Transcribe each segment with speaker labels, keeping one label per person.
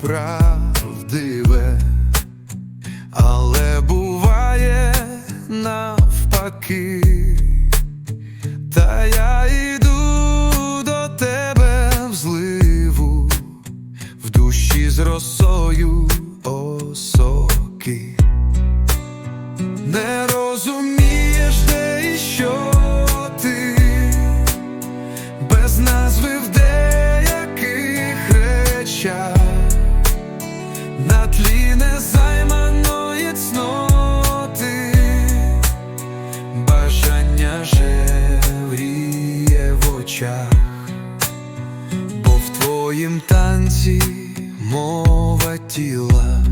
Speaker 1: правдиве, але буває навпаки, та я йду до тебе в зливу, в душі з росою осоки. Не розумієш, танці мова тіла.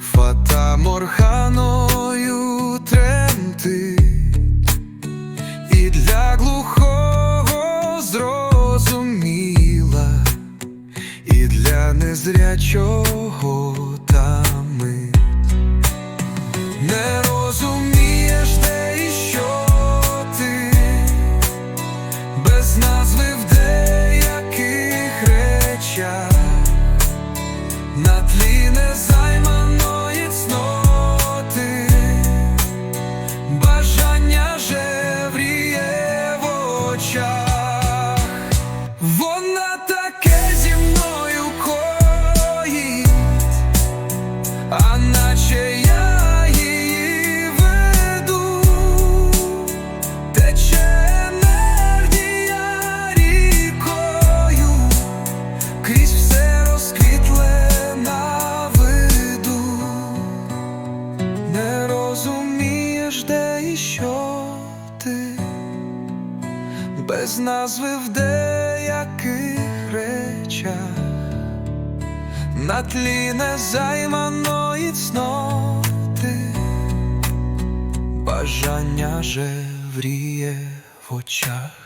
Speaker 1: Фата морханою тремтить, і для глухого зрозуміла, і для незрячого тами. Не розумієш, де і що ти, без назви на без назви в деяких речах, на тлі незайманої цноти, бажання жевріє в очах.